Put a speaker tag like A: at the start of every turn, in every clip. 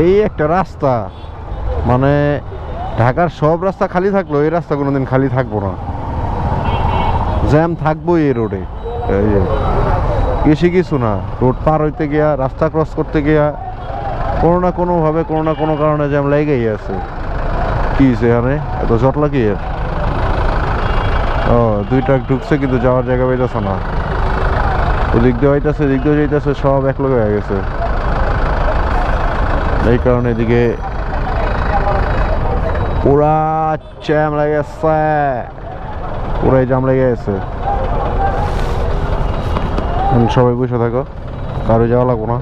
A: এই একটা রাস্তা। মানে ঢাকার সব রাস্তা খালি থাকল, এই রাস্তা কোনোদিন খালি থাকব না। জ্যাম থাকব এই রোডে। বেশি কিছু না, রোড পার হইতে গিয়া, রাস্তা ক্রস করতে গিয়া, কোনো না কোনোভাবে, কোনো না কোনো কারণে জ্যাম লেগেই আছে। কি এখানে? এত জট লাগিয়ে ও, দুই ট্রাক ঢুকছে কিন্তু যাওয়ার জায়গা পাইতেছে না। ওদিক দিয়ে হইতেছে এদিক দিয়ে যাইতেছে, সব এক লগে হয়ে গেছে। এই কারণে এদিকে পুরা চ্যাম লেগে গেছে। পুরাই জাম লেগে গেছে। সবাই বসে থাকো, কারও যাওয়া লাগবো না।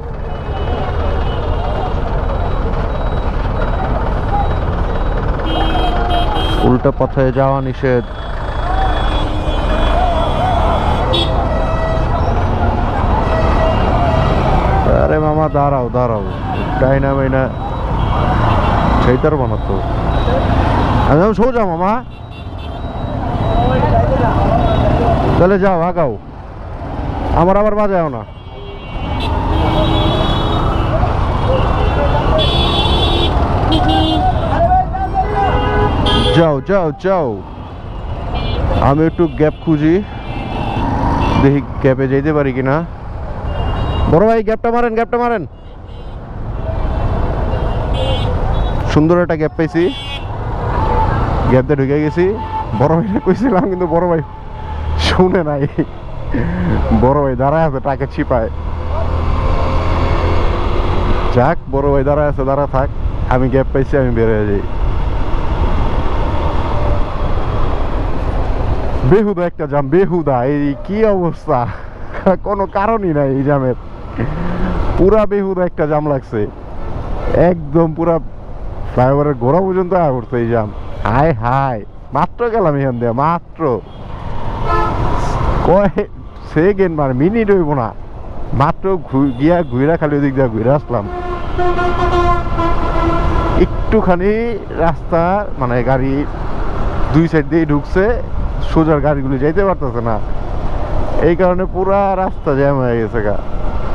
A: উল্টা পথে যাওয়া নিষেধ আরে মামা দাঁড়াও দাঁড়াও। ডাইনা মাইনা সেইটার বানাতো। একদম সোজা মামা। তাহলে যাও, আগাও। আমার আবার বাজাও না। যাও যাও যাও। আমি একটু গ্যাপ খুঁজি। দেখি গ্যাপে যেতে পারি কিনা। বড় ভাই গ্যাপটা মারেন গ্যাপটা মারেন। সুন্দর একটা গ্যাপ পাইছি। গ্যাপতে ঢুকে গেছি। বড় ভাইটা কইছিলাম, কিন্তু বড় ভাই শুনে নাই। বড় ভাই দাঁড়ায় আছে টাকে ছিপায়। যাক, বড় ভাই দাঁড়ায় আছে, দাঁড়া থাক। আমি গ্যাপ পাইছি, আমি বের হয়ে যাই। বেহুদা একটা জাম, বেহুদা, এই কি অবস্থা? কোনো কারণই নাই এই জামের। পুরা বেহুদা একটা জাম লাগছে। একদম পুরা ফ্লাইওভারের গোড়া পর্যন্ত আয় উঠছে এই জাম। হায় হায়, মাত্র গেলাম এখান দিয়ে, মাত্র। কয় সেকেন্ড মানে মিনিট হইব না। মাত্র গিয়া ঘুরা খালি ওদিক দিয়ে ঘুরে আসলাম। একটুখানি রাস্তা মানে গাড়ি দুই সাইড দিয়ে ঢুকছে সোজার গাড়িগুলি যাইতে পারতেছে না। এই কারণে পুরা রাস্তা জ্যাম হয়ে গেছে গা।